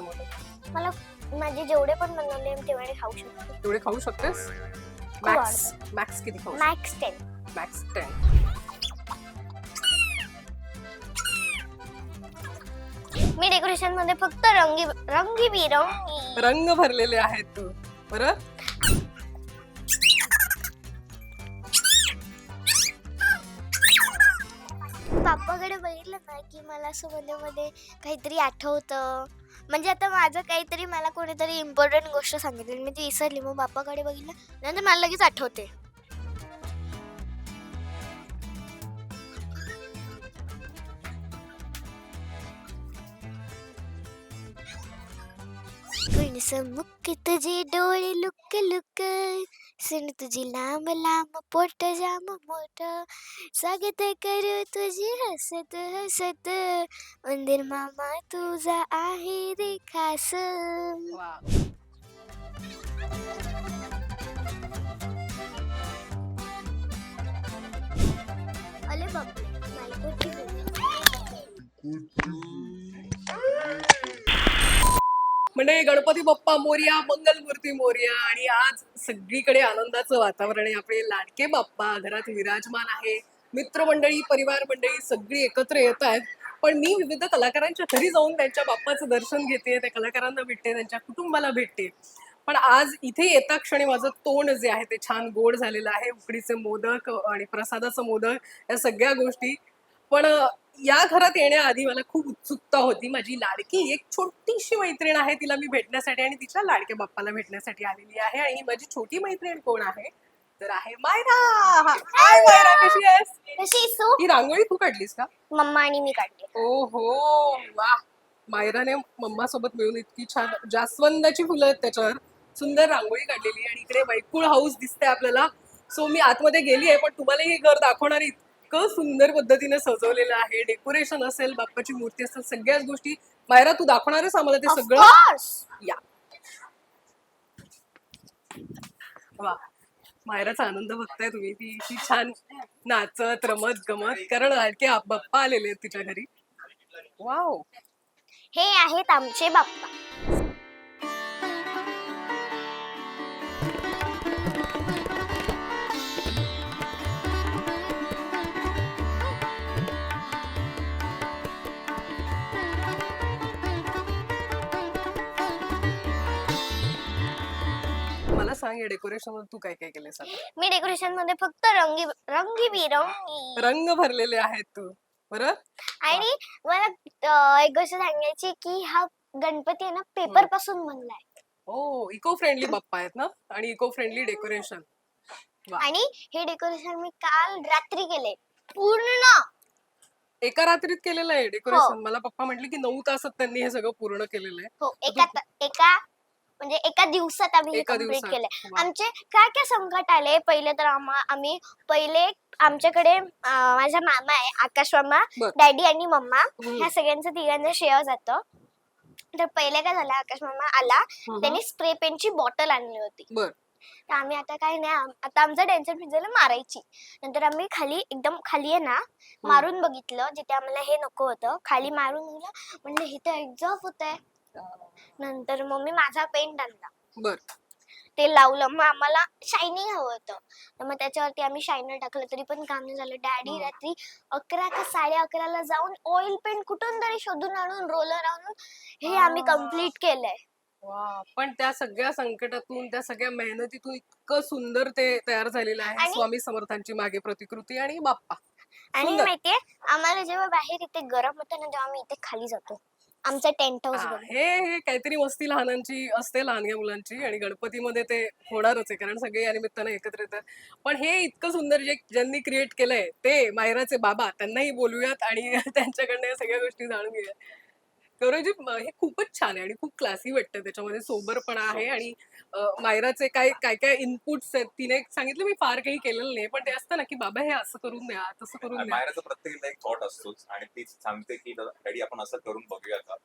मोदक मला माझे जेवढे पण बनवले मी तेवढे खाऊ शकते. तेवढे खाऊ शकतेस? मॅक्स मॅक्स किती खाऊ मॅक्स टेन मॅक्स टेन मी डेकोरेशनमध्ये फक्त रंगी रंगी बिरंगी. रंग भरलेले आहेत बरं बाप्पाकडे बघितलं ना की मला असं मध्ये मध्ये काहीतरी आठवतं? म्हणजे आता माझं काहीतरी मला कोणीतरी इम्पॉर्टंट गोष्ट सांगितली मी ती विसरली. मग बापाकडे बघितलं नंतर मला लगेच आठवते. मुख तुझे डोळे लुक लुक सुन तुझी लांब लांब पोट जाम मोठ. स्वागत करू तुझी हसत हसत. मंदिर मामा तुझा आहे रे खास. अरे बापरे म्हणजे गणपती बाप्पा मोर्या मंगलमूर्ती मोर्या. आणि आज सगळीकडे आनंदाचं वातावरण आहे. आपले लाडके बाप्पा घरात विराजमान आहे. मित्रमंडळी परिवार मंडळी सगळी एकत्र येत आहेत. पण मी विविध कलाकारांच्या घरी जाऊन त्यांच्या बाप्पाचं दर्शन घेते त्या कलाकारांना भेटते त्यांच्या कुटुंबाला भेटते. पण आज इथे येता क्षणी माझं तोंड जे आहे ते छान गोड झालेलं आहे. उकडीचे मोदक आणि प्रसादाचं मोदक या सगळ्या गोष्टी. पण या घरात येण्याआधी मला खूप उत्सुकता होती. माझी लाडकी एक छोटीशी मैत्रीण आहे तिला मी भेटण्यासाठी आणि तिच्या लाडक्या बाप्पाला भेटण्यासाठी आलेली आहे. आणि ही माझी छोटी मैत्रीण कोण आहे? तर आहे मायरा. हाय मायरा. कशी आहेस? कशी सू ही रांगोळी तू काढलीस का? मम्मा आणि मी काढते ओ हो वा. मायराने मम्मा सोबत मिळून इतकी छान जास्वंदाची फुलं आहेत त्याच्यावर. सुंदर रांगोळी काढलेली आणि इकडे वैकुळ हाऊस दिसते आपल्याला. सो मी आतमध्ये गेली आहे पण तुम्हाला हे घर दाखवणार इतकं सुंदर पद्धतीने सजवलेलं आहे. डेकोरेशन असेल बाप्पाची मूर्ती असेल सगळ्याच गोष्टी. मायरा तू दाखवणारच आम्हाला ते सगळं. या. वा. मायराचा आनंद बघताय तुम्ही. ती ती छान नाचत रमत गमत. कारण आणखी आप- बाप्पा आलेले आहेत तिच्या घरी. वाव हे आहेत आमचे बाप्पा. डेकोरेशनमध्ये तू काय काय आता? मी डेकोरेशनमध्ये फक्त रंगी रंगी बिरंगी. रंग भरलेले आहेत तू बरं? आणि मला अं, एक गोष्ट सांगायची की हा गणपती आहे ना पेपरपासून बनलाय. हो इको फ्रेंडली बाप्पा आहेत ना? आणि इको फ्रेंडली डेकोरेशन आणि हे डेकोरेशन मी काल रात्री केले पूर्ण एका रात्रीत केलेलं आहे हो. डेकोरेशन मला पप्पा म्हटले की नऊ तासात त्यांनी हे सगळं पूर्ण केलेलं आहे. हो एका त- एका म्हणजे एका दिवसात आम्ही हे एका कंप्लीट दिवसात. केलंय वा. आमचे काय काय संकट आले पहिले तर आम्हा आम्ही पहिले आमच्याकडे अं, माझा मामा आहे आकाश मामा बर. डॅडी आणि मम्मा हम्म. ह्या सगळ्यांचं तिघांचं शेअर जातं तर पहिले काय झालं आकाश मामा आला. त्यांनी स्प्रे पेनची बॉटल आणली होती बर तर आम्ही आता काय नाही आम- आता आमचं टेन्शन फिट झालं मारायची नंतर आम्ही खाली एकदम खाली आहे ना मारून बघितलं जिथे आम्हाला हे नको होतं खाली मारून बघितलं म्हणलं हे तर एक्झॉस्ट होत आहे नंतर मग मी माझा पेंट आणला. बर. ते लावलं. मग आम्हाला शायनिंग हवं होतं. तर मग त्याच्यावरती आम्ही शायनर टाकलं. तरी पण काम नाही झालं. डॅडी. रात्री अकरा का साडे अकराला जाऊन ऑइल पेंट कुठून तरी शोधून आणून रोलर आणून हे आम्ही. कंप्लीट केलंय. वा पण त्या सगळ्या संकटातून त्या सगळ्या मेहनतीतून इतकं सुंदर ते तयार झालेलं आहे. आणि- स्वामी समर्थांची मागे प्रतिकृती आणि बाप्पा. आणि सुंदर. माहितीये आम्हाला जेव्हा बाहेर इथे गरम होतं ना तेव्हा आम्ही इथे खाली जातो. आमचा टेंट हाऊस हा, बघ हे हे काहीतरी मस्ती लहानांची असते लहानग्या मुलांची आणि गणपतीमध्ये ते होणारच आहे कारण सगळे या निमित्तानं एकत्र येतात पण हे इतकं सुंदर जे ज्यांनी क्रिएट केलंय ते मायराचे बाबा त्यांनाही बोलूयात आणि त्यांच्याकडनं या सगळ्या गोष्टी जाणून घेऊयात. गौरवजी म- हे खूपच छान आहे आणि खूप क्लासी वाटतं त्याच्यामध्ये. सोबरपणा आहे आणि अं, मायराचे काय काय काय इनपुट्स आहेत तिने सांगितलं मी फार काही केलेलं नाही. पण ते असतं ना की बाबा हे असं करून द्या तसं करून द्या. मायराचं प्रत्येकीला एक थॉट असतोच आणि तीच सांगते की डॅडी आपण असं करून बघूया का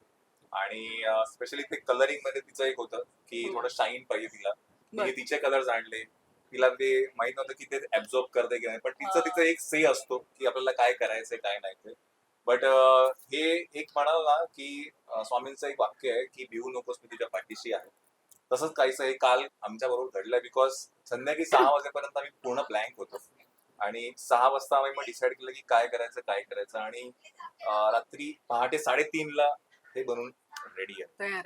आणि स्पेशली ते कलरिंगमध्ये तिचं एक होतं की हम्म. थोडं शाईन पाहिजे तिला. तिचे कलर्स आणले. तिला ते माहीत नव्हतं की ते ऍब्झॉर्ब करते की नाही. पण तिचं हा. तिचं एक से असतो की आपल्याला काय करायचंय काय नाही ते. बट हे एक म्हणाल ना की स्वामींचं एक वाक्य आहे की भिवू नकोस मी तुझ्या पाठीशी आहे. तसंच काहीच हे काल आमच्या बरोबर घडलंय बिकॉज संध्याकाळी सहा वाजेपर्यंत आम्ही पूर्ण ब्लँक होतो. आणि सहा वाजता आम्ही मग डिसाईड केलं की काय करायचं काय करायचं आणि रात्री पहाटे साडेतीनला हे बनवून रेडी आहे.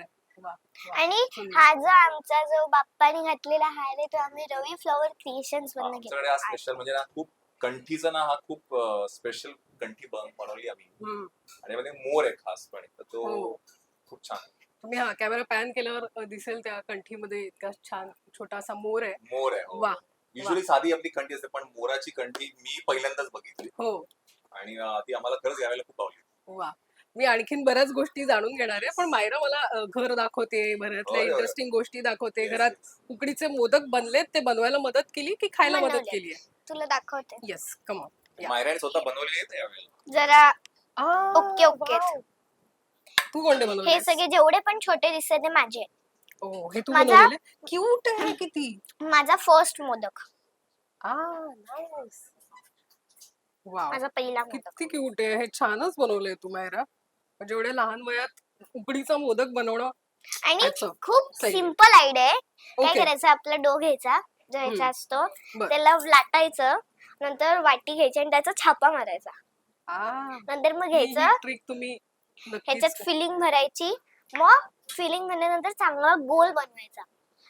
आणि. हा जो आमचा जो बाप्पाने घातलेला हार आहे तो आम्ही रवी फ्लॉवर क्रिएशन्स मधून आमच्याकडे स्पेशल म्हणजे ना खूप कंठीचा ना हा खूप स्पेशल कंठी बन- बनवली आम्ही हम्म. आणि मध्ये मोर आहे खासपणे तर तो हो. खूप छान आहे. तुम्ही हा कॅमेरा पॅन केल्यावर अ, दिसेल त्या कंठीमध्ये इतका छान छोटासा मोर आहे मोर आहे हो. वा युजली साधी आपली कंठी असते पण मोराची कंठी मी पहिल्यांदाच बघितली हो आणि अं, ती आम्हाला खरंच घ्यायला खूप आवडली वा मी आणखीन बऱ्याच गोष्टी जाणून घेणार आहे पण मायरा मला अ, घर दाखवते घरातल्या होय, होय. इंटरेस्टिंग गोष्टी दाखवते Yes, घरात yes. उकडीचे मोदक बनलेत ते बनवायला मदत केली की खायला मदत. केली तुला दाखवते येस कम मायराने स्वतः बनवलेली आहेत जरा ओके, ओके. तू कोणते हे बनवले सगळे जेवढे पण छोटे दिसते ते माझे. आहेत. ओ हे तू माझा- बनवलेले? क्यूट आहे किती. माझा फर्स्ट मोदक. आ नाईस वाव. माझा पहिला मोदक. किती क्यूट आहे. हे छानच बनवलंय तू मायरा. म्हणजे एवढ्या लहान वयात उकडीचा मोदक बनवणं आणि अच्छा. खूप सही. सिंपल आयडिया आहे. काय ओके करायचं? आपला डो घ्यायचा जो. ह्याचा असतो. बर. त्याला लाटायचं. नंतर वाटी घ्यायची आणि त्याचा छापा मारायचा. आ, नंतर मग ही- ही घ्यायचं ट्रिक तुम्ही नक्कीच ह्याच्यात फिलिंग भरायची. मग फिलिंग भरल्यानंतर चांगला गोल बनवायचा.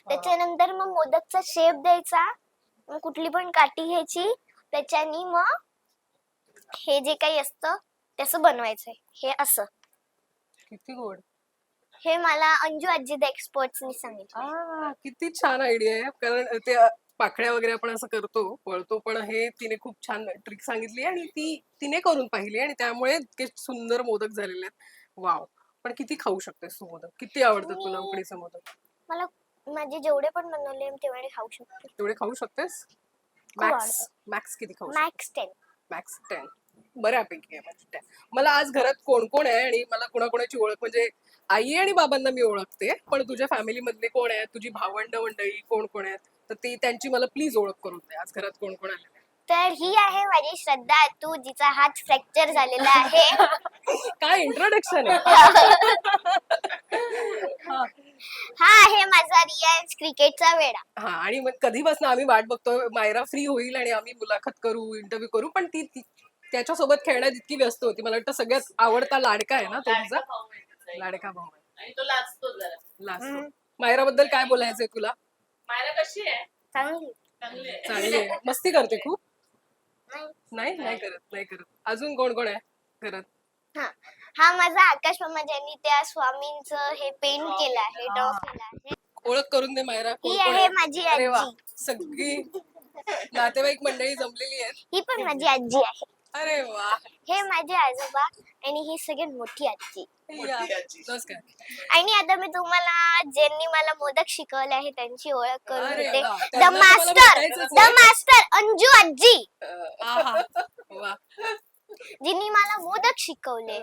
त्याच्यानंतर मग मोदकचा शेप द्यायचा. मग कुठली पण काठी घ्यायची. त्याच्यानी मग हे जे काही असतं त्याचं बनवायचंय. हे असं. किती गोड. हे मला अंजू आजी द एक्सपर्ट्सनी सांगितलं आ किती छान आयडिया आहे. कारण ते पाकळ्या वगैरे आपण असं करतो वळतो पण हे तिने खूप छान ट्रिक सांगितली आणि ती तिने करून पाहिली आणि त्यामुळे इतके सुंदर मोदक झालेले आहेत. वाव! पण किती खाऊ शकतेस तू मोदक? किती आवडतात तुला मी- उकडीचे मोदक? मला माझे जेवढे पण बनवले मी तेवढे खाऊ शकते. तेवढे खाऊ शकतेस? मॅक्स आवडतात. मॅक्स किती खाऊ शकतेस? मॅक्स टेन मॅक्स टेन बऱ्यापैकी आहे म्हणजे 10. मला आज घरात कोण कोण आहे आणि मला कोणाकोणाची ओळख म्हणजे आई आणि बाबांना मी ओळखते पण तुझ्या फॅमिली मधले कोण आहेत? तुझी भावंड मंडळी कोण कोण आहेत? तर ती त्यांची मला प्लीज ओळख करून दे. आज घरात कोण कोण आले तर ही आहे माझी श्रद्धा तू जिचा हात फ्रॅक्चर झालेला आहे. काय इंट्रोडक्शन आहे? हा. हा आहे माझा रियान्स क्रिकेटचा वेडा. हा आणि मग कधीपासून आम्ही वाट बघतोय मायरा फ्री होईल आणि आम्ही मुलाखत करू इंटरव्ह्यू करू पण ती ती- त्याच्यासोबत खेळण्यात इतकी व्यस्त होती. मला वाटतं सगळ्यात आवडता लाडका आहे ना तो तुझा? लाडका भाऊ आणि तो जरा. लास्ट मायरा बद्दल काय बोलायचंय तुला? मायरा कशी आहे? चांगली. चांगली आहे. चांगली आहे. मस्ती करते खूप? नाही. नाही? नाही करत नाही करत. अजून कोण कोण आहे घरात? हा. हा माझा आकाश मामा ज्यांनी त्या स्वामींचं हे पेंट केलं आहे ड्रॉ. केलं आहे. ओळख करून दे मायरा कोण ही कोण आहे आहे? माझी अरे वा आजी. सगळी नातेवाईक मंडळी जमलेली आहेत. ही पण माझी आजी आहे. अरे वा. हे माझे आजोबा आणि ही सगळ्यात मोठी आजी. या. नमस्कार आणि आता मी तुम्हाला ज्यांनी मला मोदक शिकवले आहे त्यांची ओळख करून अरे देते. वा, द त्यांना मास्टर भेटायचंच द आहे. मास्टर अंजू आजी. आहा. वा. जिनी मला मोदक शिकवले.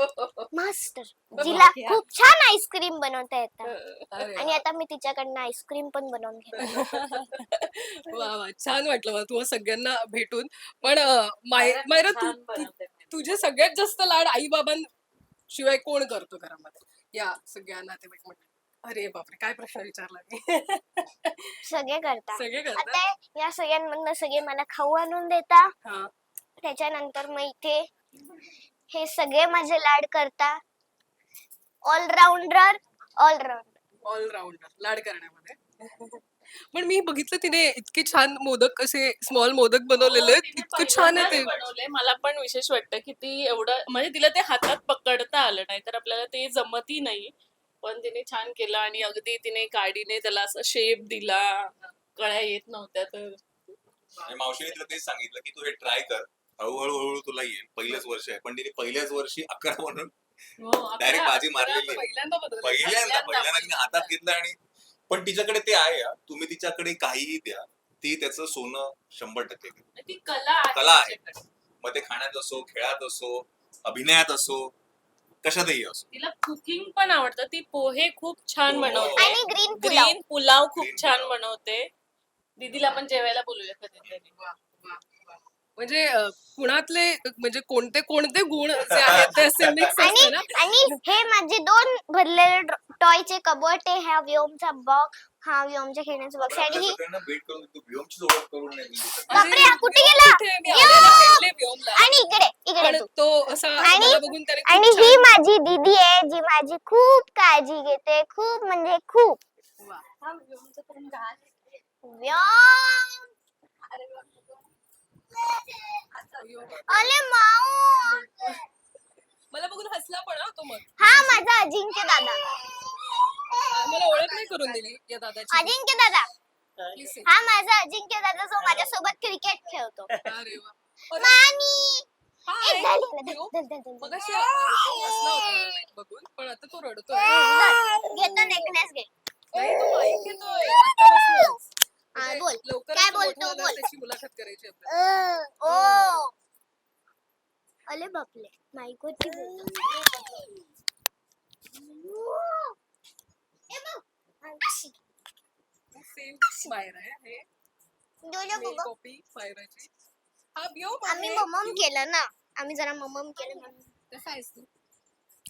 मास्टर जिला. खूप छान आईस्क्रीम बनवता येतात अरे आणि आता मी तिच्याकडनं आईस्क्रीम पण बनवून घेते. वा वा. छान वाटलं मला तुम्हाला सगळ्यांना भेटून. पण अं, माय- मायरा तू छान तू- बनवते. तुझे सगळ्यात जास्त लाड आई बाबां शिवाय कोण करतो घरामध्ये? या सगळ्या नातेवाईक अरे बापरे काय प्रश्न विचारला मी. सगळे करतात सगळे करतात आता या सगळ्यांमधनं सगळे मला खाऊ आणून देता. हा. त्याच्यानंतर मग इथे हे सगळे माझे लाड करता. ऑलराऊंडर ऑलराऊंडर ऑलराऊंडर लाड करण्यामध्ये. पण मी बघितलं तिने इतके छान मोदक असे स्मॉल मोदक बनवलेले हो, आहेत तिने इतकं छान आहे ते. पहिल्यांदाच बनवलंय. मला पण विशेष वाटतं की ती एवढं म्हणजे तिला ते हातात पकडता आलं नाही तर आपल्याला ते जमतही नाही. पण तिने छान केलं आणि अगदी तिने काडीने त्याला असा शेप दिला. कळ्या येत नव्हत्या तर आणि मावशीने तिला तेच सांगितलं की तू हे ट्राय कर. हळूहळू हळूहळू तुला येईल पहिलंच वर्ष आहे पण तिने पहिल्याच वर्षी अकरा म्हणून हो, डायरेक्ट अकरा- बाजी मारलेली. पहिल्यांदा. पहिल्यांदा तिने हातात घेतलं आणि पण तिच्याकडे ते आहे हा. तुम्ही तिच्याकडे काहीही द्या ती त्याचं सोनं शंभर टक्के कला आहे. मग ते खाण्यात असो खेळात असो अभिनयात असो कशातही असो तिला कुकिंग पण आवडतं ती पोहे खूप छान हो. बनवते आणि ग्रीन पुलाव ग्रीन पुलाव खूप छान. बनवते दीदीला पण जेवायला बोलूया कधीतरी. म्हणजे कुणातले म्हणजे कोणते कोणते गुण जे आहेत ते असे मिक्स आणि ना आणि हे माझे दोन भरलेले टॉयचे कबोट आहे हा व्योमचा बॉक्स हा व्योमच्या खेळण्याचा बॉक्स आणि ही सगळ्यांना भेट करून तू व्योमची ओळख करून नाही दिली. बापरे, हा कुठे गेला? कुठे? मी आलेले भेटले व्योमला. आणि इकडे इकडे पण तू तो असा आणि- मला बघून त्याने खूप आणि छान- ही माझी दीदी आहे जी माझी खूप काळजी घेते खूप म्हणजे खूप वा. व्योम व्योम. अरे माऊ. मला बघून हसला पण हा तो मग. हा माझा अजिंक्य दादा. मला ओळख नाही करून दिली या दादाची. अजिंक्य दादा. Please. हा माझा अजिंक्य दादा जो माझ्यासोबत क्रिकेट खेळतो. अरे वा. अरे, मामी. मगाशी हसला होता मला बघून पण आता तो रडतोय. घेतो नेकलेस घे. नाही तो घेतोय. हा, म्हणजे बोल. काय बोलतो, बोल. त्याची मुलाखत करायची आपल्याला. ओ अले बापले अशी. सेम मायरा आहे हे डोले मेल बघ. कॉपी मायराची हा आम्ही. ममम केलं ना आम्ही जरा ममम केलं म्हणून कसा आहेस तू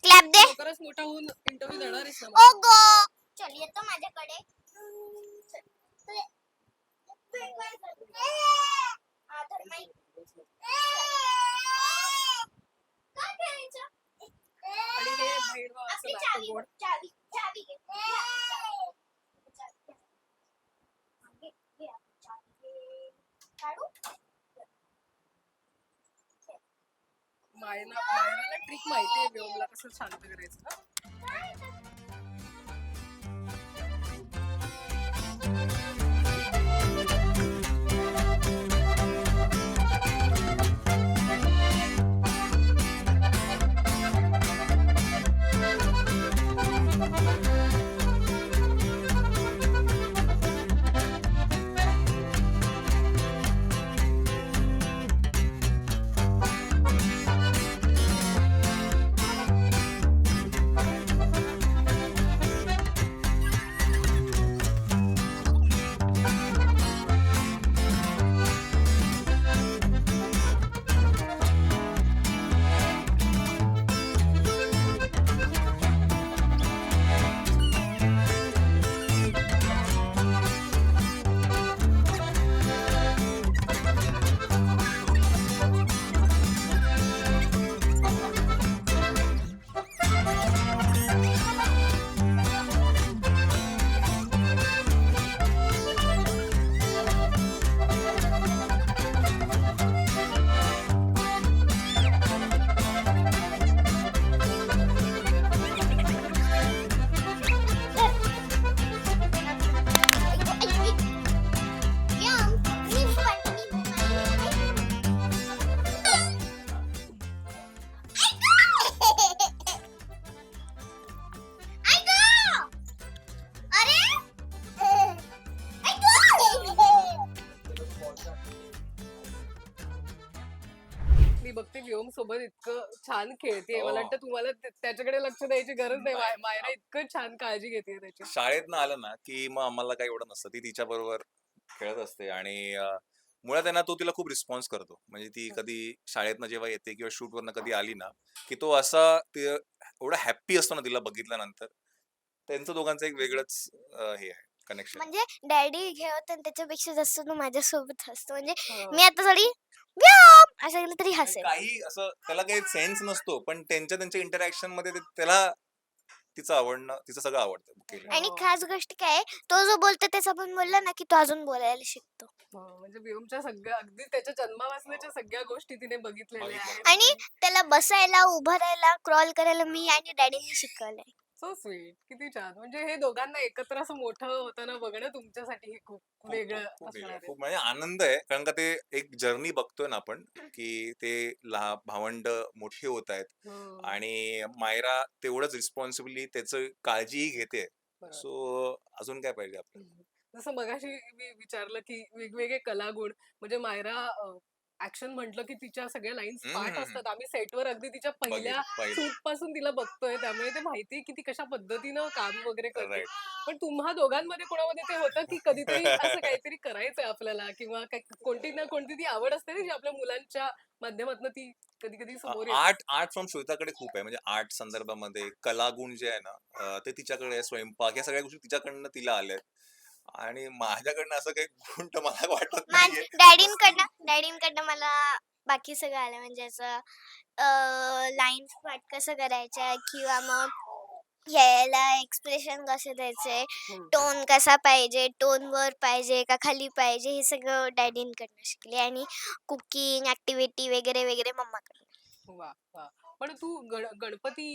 क्लॅप दे लवकरच मोठा होऊन इंटरव्ह्यू देणार आहेस ना ओ गो चल येतो माझ्याकडे चल. मायना मायनाला ट्रिक माहिती आहे व्योमला कसं शांत करायचं. ना छान खेळते हो. मला वाटतं तुम्हाला त्या- त्याच्याकडे लक्ष द्यायची गरज नाही. माय- मायरा इतकं छान काळजी घेते त्याची. शाळेतनं आलं ना की मग आम्हाला काही एवढं नसतं. ती तिच्या बरोबर खेळत असते आणि अं, मुळात आहे ना तो तिला खूप रिस्पॉन्स करतो. म्हणजे ती कधी शाळेतनं जेव्हा येते किंवा shoot वरनं कधी आली ना की तो असा ते एवढा हॅप्पी असतो ना तिला बघितल्यानंतर. त्यांचं दोघांचं एक वेगळंच अं, हे आहे कनेक्शन म्हणजे डॅडी खेळत आणि त्याच्यापेक्षा जास्त तो माझ्यासोबत असतो. म्हणजे हा. मी आता थोडी असं केलं तरी हसेल. काही असं त्याला काही सेन्स नसतो पण त्यांच्या त्यांच्या इंटरॅक्शनमध्ये ते- त्याला तिचं आवडणं तिचं सगळं आवडतं केलं आणि हो. खास गोष्ट काय आहे, तो जो बोलतो त्याच आपण बोलला ना की तो अजून बोलायला शिकतो. हो, म्हणजे व्योमच्या सगळ्या अगदी त्याच्या जन्मापासूनच्या सगळ्या गोष्टी तिने बघितलेल्या. आहेत. आणि त्याला बसायला उभं राहायला क्रॉल करायला मी आणि डॅडीने शिकवलंय. सो स्वीट किती छान म्हणजे हे दोघांना एकत्र असं मोठं होताना बघणं तुमच्यासाठी हे खूप खूप- वेगळं खूप- खूप असणार वेगळं. आहे खूप म्हणजे आनंद आहे कारण का ते एक जर्नी बघतोय ना आपण की ते लहा भावंड मोठे होत आहेत हम्म, आणि मायरा तेवढंच रिस्पॉन्सिबिलिटी त्याचं काळजीही घेते बरोबर. सो अजून काय पाहिजे आपल्याला. जसं मगाशी मी विचारलं की वेगवेगळे कलागुण म्हणजे मायरा अं, ऍक्शन म्हटलं की तिच्या सगळ्या लाईन्स पाठ असतात. आम्ही सेटवर अगदी तिच्या पहिल्या. शूटपासून तिला बघतोय. त्यामुळे ते माहितीये की ती कशा पद्धतीनं काम वगैरे करते. पण तुम्हा दोघांमध्ये कोणामध्ये ते होतं की कधीतरी असं काहीतरी करायचंय आपल्याला किंवा कोणती ना कोणती ती आवड असते ना जी आपल्या मुलांच्या माध्यमातून ती कधी कधी समोर आर्ट आर्ट फ्रॉम श्वेताकडे खूप आहे. म्हणजे आर्ट संदर्भामध्ये कलागुण जे आहे ना ते तिच्याकडे स्वयंपाक या सगळ्या गोष्टी तिच्याकडनं तिला आल्यात. आणि माझ्याकडनं असं काही गुण तर मला वाटत नाहीये. डॅडींकडनं डॅडींकडनं मला बाकी सगळं आलं. म्हणजे असं लाईन्स पाठ कसं करायचं किंवा मग यायला एक्सप्रेशन कसे द्यायचे. टोन कसा पाहिजे? टोन वर पाहिजे का खाली पाहिजे? हे सगळं डॅडींकडनं शिकले आणि कुकिंग ऍक्टिव्हिटी वगैरे वगैरे मम्माकडनं. वा वा पण तू गण गणपती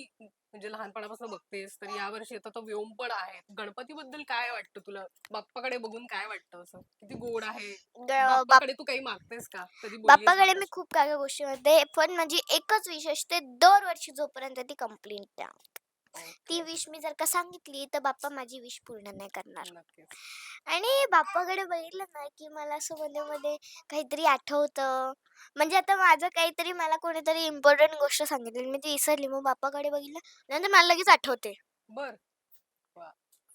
म्हणजे लहानपणापासून बघतेस तर यावर्षी आता तो व्योम पण आहे. गणपती बद्दल काय वाटतं तुला? बाप्पाकडे बघून काय वाटतं असं? किती गोड आहे? ग- बाप बाप्पाकडे तू काही मागतेस का? कधी बोललीस बाप्पाकडे मी? खूप काही गोष्टी म्हणते पण म्हणजे एकच विशेष ते दरवर्षी जोपर्यंत ती कंप्लीट होत. ती. विश मी जर का सांगितली तर बाप्पा माझी विश पूर्ण नाही करणार. नक्कीच. आणि बाप्पाकडे बघितलं ना की मला असं मध्ये मध्ये काहीतरी आठवतं. म्हणजे आता माझं काहीतरी मला कोणीतरी इम्पॉर्टंट गोष्ट सांगितली मी ती विसरली. मग बाप्पाकडे बघितलं नंतर मला लगेच आठवते. बर. वा.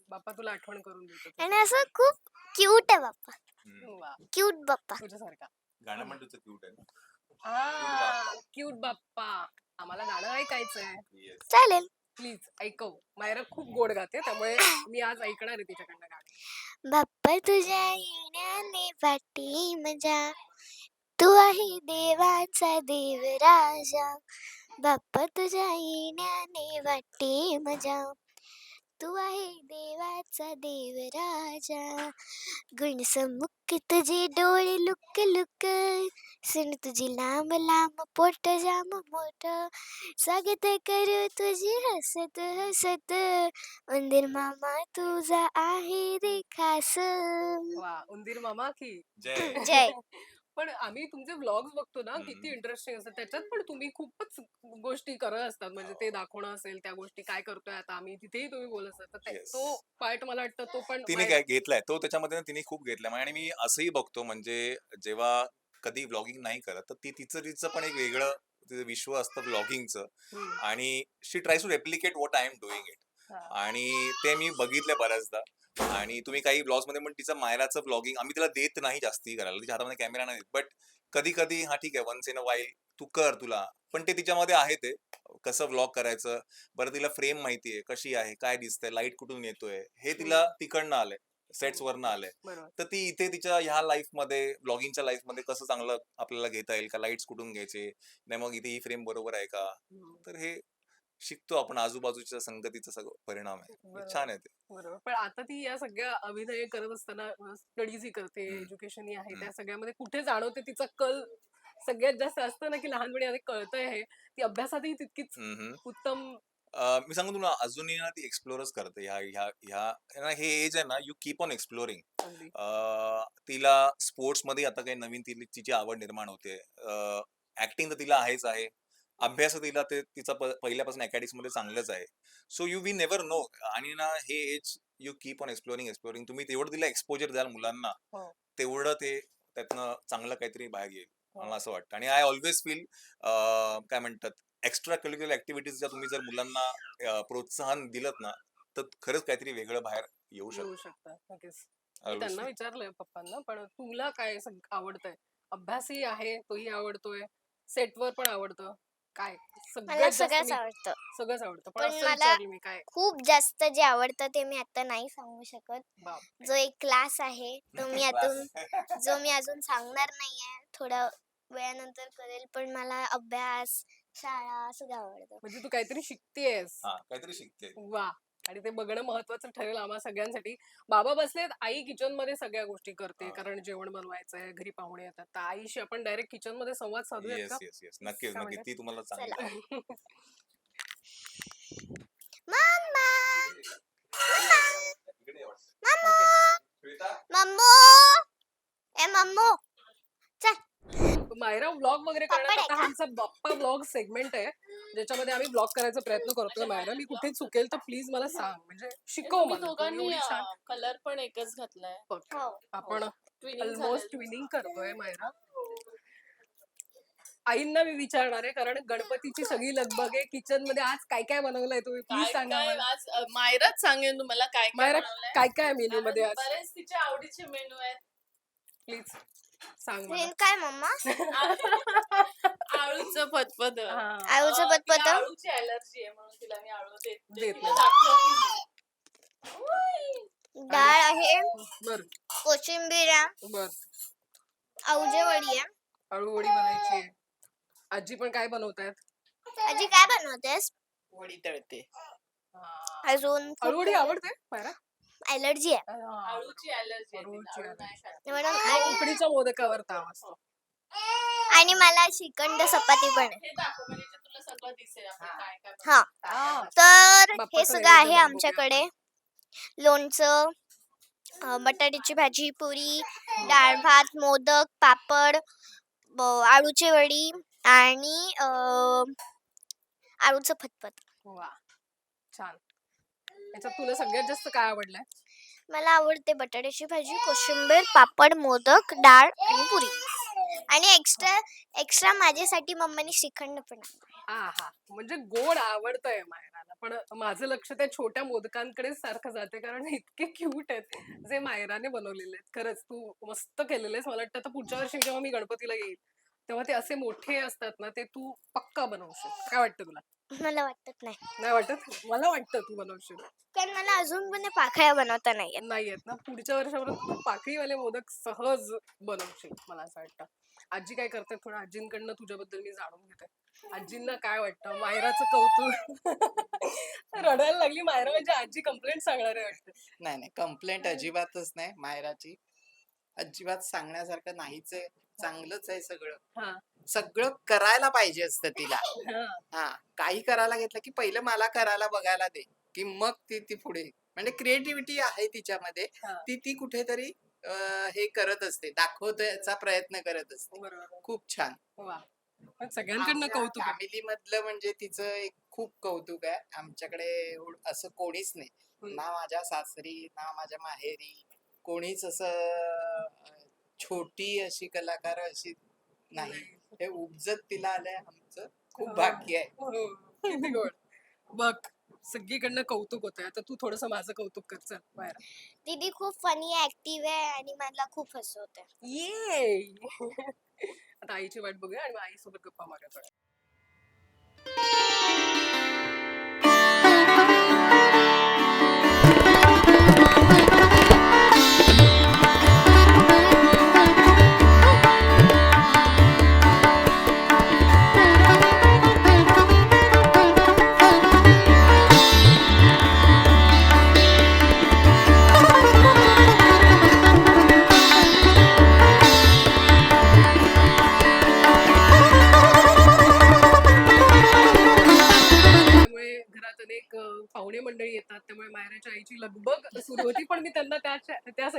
बाप्पा तुला आठवण करून देतो आणि असं खूप क्यूट आहे बाप्पा. हम्म. वा क्यूट बाप्पा. तुझ्यासारखा. गाणं पण तुझं क्यूट आहे ना. क्यूट बाप्पा. आम्हाला गाणं ऐकायचंय. Yes. चालेल. प्लीज ऐकव. मायरा खूप गोड गाते त्यामुळे मी आज ऐकणार आहे तिच्याकडनं गाणं. बाप्पा तुझ्या येण्याने वाटी मजा. तू आहे देवाचा देव राजा बाप्पा तुझ्या येण्याने वाटी मजा. तू आहे देवाचा देव राजा गुणसमुख तुझे डोळे लुक लुक. सुन तुझी लांब लांब पोट जाम मोठ. स्वागत करू तुझी हसत हसत. उंदीर मामा तुझा आहे रे खास. वा उंदीर मामा की. जय. जय. पण आम्ही तुमचे व्लॉग्स बघतो ना. किती इंटरेस्टिंग असतात त्याच्यात पण तुम्ही खूपच गोष्टी करत असतात म्हणजे ते दाखवणं असेल त्या गोष्टी काय करतोय आता आम्ही तिथेही तुम्ही बोलत असतात तर ते- Yes. तो पार्ट मला वाटतं तो पण तिने काय घेतलाय तो त्याच्यामध्ये ना तिने खूप घेतलाय आणि मी असंही बघतो म्हणजे जेव्हा कधी व्लॉगिंग नाही करत तर ती तिचं तिचं पण एक वेगळं तिचं विश्व असतं व्लॉगिंगचं हम्म. आणि she try to replicate what I am doing it हा. आणि ते मी बघितलंय बऱ्याचदा. आणि तुम्ही काही ब्लॉग्समध्ये पण तिचं मायराचं ब्लॉगिंग आम्ही तिला देत नाही जास्ती करायला. तिच्या हातामध्ये कॅमेरा नाही देत. बट कधी कधी हा ठीक आहे वन्स इन अ वाईल तू कर तुला. पण ते तिच्यामध्ये आहे ते. कसं व्लॉग करायचं? बरं तिला फ्रेम माहिती आहे. कशी आहे? काय दिसतंय? लाइट कुठून येतोय? हे तिला तिकडनं आलंय. सेट्स वरनं आलंय. बरोबर. तर ती इथे तिच्या ह्या लाईफमध्ये ब्लॉगिंगच्या लाईफमध्ये कसं चांगलं आपल्याला घेता येईल? का लाईट्स कुठून घ्यायचे? नाही मग इथे ही फ्रेम बरोबर आहे का. तर हे शिकतो आपण आजूबाजूच्या संगतीचा सगळं परिणाम आहे. छान आहे ते बरोबर पण आता ती या सगळ्या अभिनय करत असताना स्टडीज ही करते. एज्युकेशन ही आहे. त्या सगळ्यामध्ये कुठे जाणवते तिचा कल सगळ्यात जास्त असतं ना की लहानपणी आता कळतंय हे ती अभ्यासातही तितकीच. उत्तम मी सांगू तुला अजूनही ना ती एक्सप्लोरच करते ह्या ह्या ह्या हे एज आहे ना यू कीप ऑन एक्सप्लोरिंग तिला स्पोर्ट्समध्ये आता काही नवीन तिची आवड निर्माण होते ऍक्टिंग तर तिला आहेच आहे अभ्यास तिला ते तिचा प- पहिल्यापासून अकॅडमिक्समध्ये चांगलंच आहे. So you we never know आणि ना हे as you keep on exploring exploring तुम्ही तेवढं तिला एक्सपोजर द्याल मुलांना हो. तेवढं ते त्यातनं चांगलं काहीतरी बाहेर येईल हो. मला असं वाटतं. आणि आय ऑलवेज फील काय म्हणतात एक्स्ट्रा करिक्युलर ऍक्टिव्हिटीज तुम्ही जर मुलांना अं, प्रोत्साहन दिलं ना तर खरंच काहीतरी वेगळं बाहेर येऊ शकतं येऊ शकतं. नक्कीच. I मी always त्यांना feel. विचारलंय पप्पांना पण तुला काय सग- आवडतंय? अभ्यासही आहे तोही आवडतोय सेटवर पण आवडतं. काय मला सगळ्यात जास्त सगळंच मी- आवडतं. सगळंच आवडतं. पण पण असं मला- विचारलं मी काय? खूप जास्त जे आवडतं ते मी आता नाही सांगू शकत. बाप जो एक क्लास आहे तो मी अजून जो मी अजून सांगणार नाहीये थोड्या वेळानंतर करेल पण मला अभ्यास शाळा सगळं आवडतं. म्हणजे तू काहीतरी शिकतेस हा काहीतरी शिकते वा आणि ते बघणं महत्वाचं ठरेल आम्हा सगळ्यांसाठी. बाबा बसलेत आई किचनमध्ये सगळ्या गोष्टी करते. कारण जेवण बनवायचंय घरी पाहुणे येतात. तर आईशी आपण डायरेक्ट किचनमध्ये संवाद साधूयात येस का? Yes yes. नक्कीच नक्की? ती तुम्हाला. चांगली? मम्मो. ए मम्मो. मायरा व्लॉग वगैरे आहे आता? आमचा बाप्पा व्लॉग सेगमेंट आहे. ज्याच्यामध्ये आम्ही व्लॉग करायचा प्रयत्न करतोय. मायरा मी कुठे चुकेल तर प्लीज मला सांग. म्हणजे शिकव तुम्ही मला. तू दोघांनी एवढी छान कलर पण एकच घातलाय. बघ. हो. आपण Twinning ऑलमोस्ट झालंय. ट्विनिंग करतोय मायरा. आईंना मी विचारणार आहे कारण गणपतीची सगळी लगबग आहे. किचनमध्ये आज काय काय बनवलंय तुम्ही? प्लीज काय सांगा काय मला. आज अ, मायराच सांगेन तुम्हाला काय काय मायरा बनवलंय. काय काय मेन्यू मध्ये आज? बरेच तिच्या आवडीचे मेनू आहेत. प्लीज सांग मला. हे काय मम्मा? आळूचं हा. आळूचं अ, तिला फतफद? आळूची अलर्जी आहे म्हणून तिला मी आळू देत नाही. देत तिला नाही. दाखवते मी. डाळ आहे. बर. कोशिंबीर आहे. बर. अवजे वडी आहे. अळूवडी बनायची आहे. आजी पण काय बनवतायत? आजी काय बनवतेस? वडी तळते. अजून अळूवडी आवडते मायरा अलर्जी आहे आळूची अलर्जी आहे आळूची तिला. आळू allergy. नाही खात. म्हणून मग आणि- उकडीच्या मोदकावर ताव असतो आणि मला श्रीखंड चपाती पण आहे हे दाखव म्हणजे याच्यात तुला सगळं दिसेल आपण हा. काय काय. तर हे सगळं आहे आमच्याकडे लोणचं अं, बटाट्याची भाजी पुरी डाळ भात मोदक पापड ब- आळूची वडी आणि अं, आळूचं फतफत वा छान याच्यात तुला सगळ्यात जास्त काय आवडलंय? मला आवडते बटाट्याची भाजी कोशिंबीर पापड मोदक डाळ आणि पुरी. आणि एक्स्ट्रा एक्स्ट्रा माझ्यासाठी मम्मीने श्रीखंड पण. हा हा म्हणजे गोड आवडतंय मायराला पण माझं लक्ष त्या छोट्या मोदकांकडे सारखं जाते कारण इतके क्यूट आहेत जे मायराने बनवलेले आहेत. खरंच तू मस्त केलेले आहेस. मला वाटतं आता पुढच्या वर्षी जेव्हा मी गणपतीला येईल तेव्हा ते असे मोठे असतात ना ते तू पक्का बनवशील. काय वाटतं तुला? मला वाटत नाही. नाही वाटत? मला वाटतं तू बनवशील. कारण मला अजून पण ते पाकळ्या बनवता नाही येत. नाही येत ना. पुढच्या वर्षापर्यंत तू पाकळीवाले मोदक सहज बनवशील मला असं वाटतं. आजी काय करते थोडं आजींकडनं तुझ्याबद्दल मी जाणून घेते. आजींना काय वाटतं? मायराचं कौतुक. रडायला लागली मायरा म्हणजे आजी कंप्लेंट सांगणार आहे वाटतं. नाही नाही. कंप्लेंट अजिबातच नाही मायराची. अजिबात सांगण्यासारखं नाहीच आहे. चांगलंच आहे सगळं. सगळं करायला पाहिजे असतं तिला. हा. काही करायला घेतलं की पहिलं मला करायला बघायला दे की मग ती ती पुढे. म्हणजे क्रिएटिव्हिटी आहे तिच्यामध्ये. ती ती कुठेतरी हे करत असते दाखवण्याचा प्रयत्न करत असते. खूप छान. सगळ्यांकडनं कौतुक. फॅमिली मधलं म्हणजे तिचं एक खूप कौतुक आहे. आमच्याकडे असं कोणीच नाही. ना माझ्या सासरी ना माझ्या माहेरी. कोणीच असं छोटी अशी कलाकार अशी नाही. हे उपजत तिला आलंय आमचं. खूप हो. भाग्य आहे. हो, किती गोड. बघ सगळीकडनं कौतुक होतंय. आता तू थोडस माझं कौतुक कर चल दीदी खूप फनी ऍक्टिव्ह आहे आणि मला खूप हसवते ये आता आईची वाट बघूया आणि मग आईसोबत गप्पा मारूया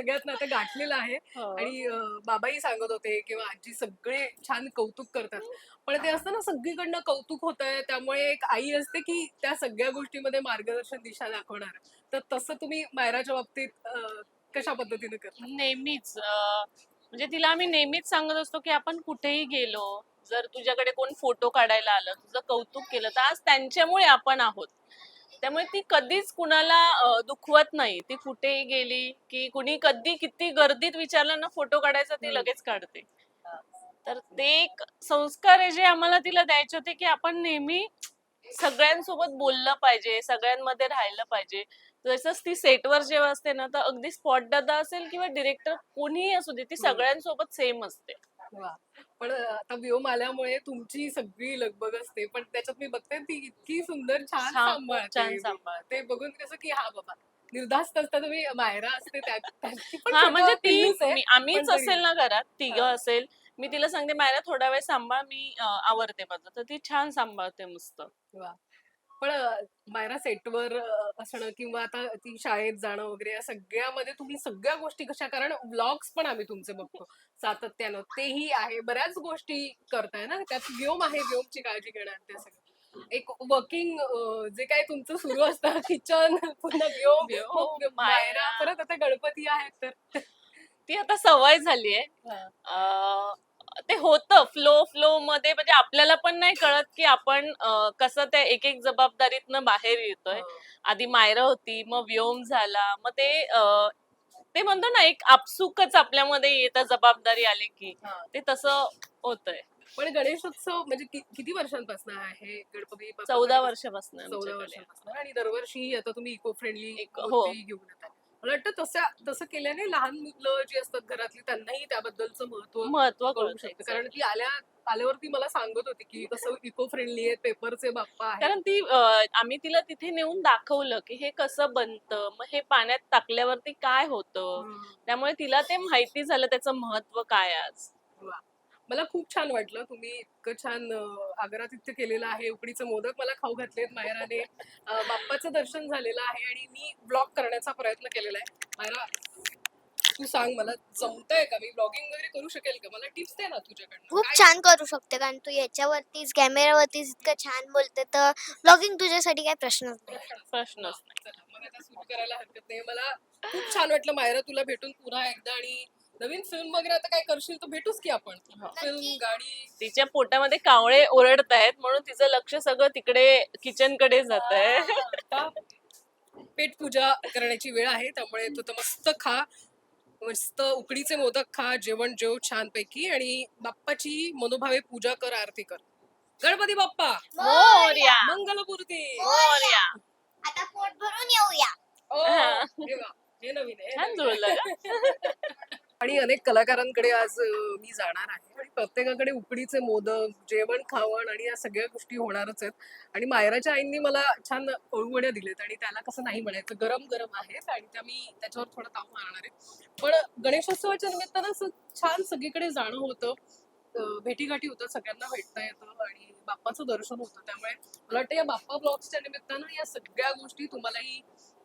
सगळ्यात आता गाठलेलं आहे. हो. आणि बाबाही सांगत होते किंवा आजी सगळे छान कौतुक करतात. पण ते असतं ना सगळीकडनं कौतुक होत आहे. त्यामुळे एक आई असते की त्या सगळ्या गोष्टीमध्ये मार्गदर्शन दिशा दाखवणार. तर तसं तुम्ही मायराच्या बाबतीत कशा पद्धतीने करता? नेहमीच म्हणजे तिला आम्ही नेहमीच सांगत असतो की आपण कुठेही गेलो जर तुझ्याकडे कोण फोटो काढायला आलं तुझं कौतुक केलं तर आज त्यांच्यामुळे आपण आहोत. त्यामुळे ती कधीच कुणाला दुखवत नाही. ती कुठेही गेली की कुणी कधी किती गर्दीत विचारलं ना फोटो काढायचा ती. लगेच काढते. तर ते एक संस्कार आहे जे आम्हाला तिला द्यायचे होते की आपण नेहमी सगळ्यांसोबत बोललं पाहिजे सगळ्यांमध्ये राहिलं पाहिजे. जसंच ती सेटवर जेव्हा असते ना तर अगदी स्पॉट दादा असेल किंवा डिरेक्टर कोणीही असू दे ती. सगळ्यांसोबत सेम असते. पण आता व्योम आल्यामुळे तुमची सगळी लगबग असते पण त्याच्यात मी बघते ती इतकी सुंदर छान छान सांभाळते छान सांभाळ ते बघून कसं की हा बाबा निर्धास्त असता तुम्ही मायरा असते त्या त्याची पण हा म्हणजे ती पिल्लूच आहे. मी- आम्हीच पण तरी. असेल ना घरात तिघं हा. असेल मी तिला सांगते मायरा थोडा वेळ सांभाळ मी अं, आवरते माझं तर ती छान सांभाळते मस्त वा. पण मायरा सेटवर असणं किंवा आता ती शाळेत जाणं वगैरे या सगळ्यामध्ये तुम्ही सगळ्या गोष्टी कशा कारण व्लॉग्स पण आम्ही तुमचे बघतो. सातत्यानं तेही आहे बऱ्याच गोष्टी करताय ना त्यात व्योम आहे व्योमची काळजी घेणार ते सगळं. एक वर्किंग जे काही तुमचं सुरू असतं किचन पुन्हा व्योम मायरा. परत आता गणपती आहेत तर. ती आता सवय झाली आहे ते होतं. फ्लो फ्लो मध्ये म्हणजे आपल्याला पण नाही कळत की आपण कसं त्या एक एक जबाबदारीतनं बाहेर येतोय. आधी मायरा होती मग व्योम झाला. मग ते ते म्हणतो ना एक आपसुकच आपल्यामध्ये येतं जबाबदारी आली की हा. ते तसं होतंय. पण गणेशोत्सव म्हणजे कि- किती वर्षांपासून आहे? गणपती चौदा वर्षापासून चौदा वर्षांपासून. आणि दरवर्षी आता तुम्ही इको फ्रेंडली एक- हो. घेऊन येतात मला वाटतं तसं तसं केल्याने लहान मुलं जी असतात घरातली त्यांनाही त्याबद्दलचं महत्त्व महत्त्व कळू शकतं. कारण की आल्या आल्यावरती मला सांगत होती की कसं इको फ्रेंडली आहे पेपरचे बाप्पा कारण ती अं, आम्ही तिला तिथे नेऊन दाखवलं की हे कसं बनतं मग हे पाण्यात टाकल्यावरती काय होतं. हम्म. त्यामुळे तिला ते माहिती झालं त्याचं महत्त्व काय आहे आज. वा. मला खूप छान वाटलं. तुम्ही इतकं छान अं, आग्रातिथ्य केलेलं आहे. उकडीचे मोदक मला खाऊ घातलेत मायराने. बाप्पाचं दर्शन झालेलं आहे आणि मी ब्लॉग करण्याचा प्रयत्न केलेला आहे. मायरा तू सांग मला जमतंय का? मी ब्लॉगिंग वगैरे करू शकेल का? मला टिप्स दे ना तुझ्याकडनं. खूप काय- छान करू शकते कारण तू याच्यावरतीच कॅमेरावरतीच इतकं छान बोलते तर ब्लॉगिंग तुझ्यासाठी काही प्रश्नच नाही. प्रश्नच चला, मग आता सुरू करायला हरकत नाही. मला खूप छान वाटलं मायरा तुला भेटून पुन्हा एकदा आणि नवीन फिल्म वगैरे आता काय करशील तर भेटूच की आपण. फिल्म गाडी. तिच्या पोटामध्ये कावळे ओरडत आहेत म्हणून तिचं लक्ष सगळं तिकडे किचनकडे जात आहे आता पेट पूजा करण्याची वेळ आहे त्यामुळे तू तर मस्त खा. मस्त उकडीचे मोदक खा जेवण जेव छानपैकी आणि बाप्पाची मनोभावे पूजा कर आरती कर. गणपती बाप्पा! मोरया! मंगलमूर्ती! मोरया! आता पोट भरून येऊया. ओ, हा. हे वा, हे नवीन आहे छान. जुळलं. आणि अनेक कलाकारांकडे आज मी जाणार आहे. आणि प्रत्येकाकडे उकडीचे मोदक जेवण खावण आणि या सगळ्या गोष्टी होणारच आहेत. आणि मायराच्या आईंनी मला छान अळूवड्या दिलेत आणि त्याला कसं नाही म्हणायचं गरम गरम आहेत आणि त्या मी त्याच्यावर थोडं ताव मारणार आहे. पण गणेशोत्सवाच्या निमित्तानं असं छान सगळीकडे जाणं होतं. भेटीगाठी होतं सगळ्यांना भेटता येतं आणि बाप्पाचं दर्शन होतं. त्यामुळे मला वाटतं या बाप्पा ब्लॉग्सच्या निमित्तानं या सगळ्या गोष्टी तुम्हालाही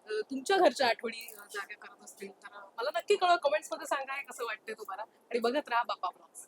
तुमच्या घरच्या आठवणी जागा जाग्या करत असतील तर मला नक्की कळवा. कमेंट्समध्ये सांगा हे कसं वाटतंय तुम्हाला. आणि बघत राहा बाप्पा ब्लॉग्स.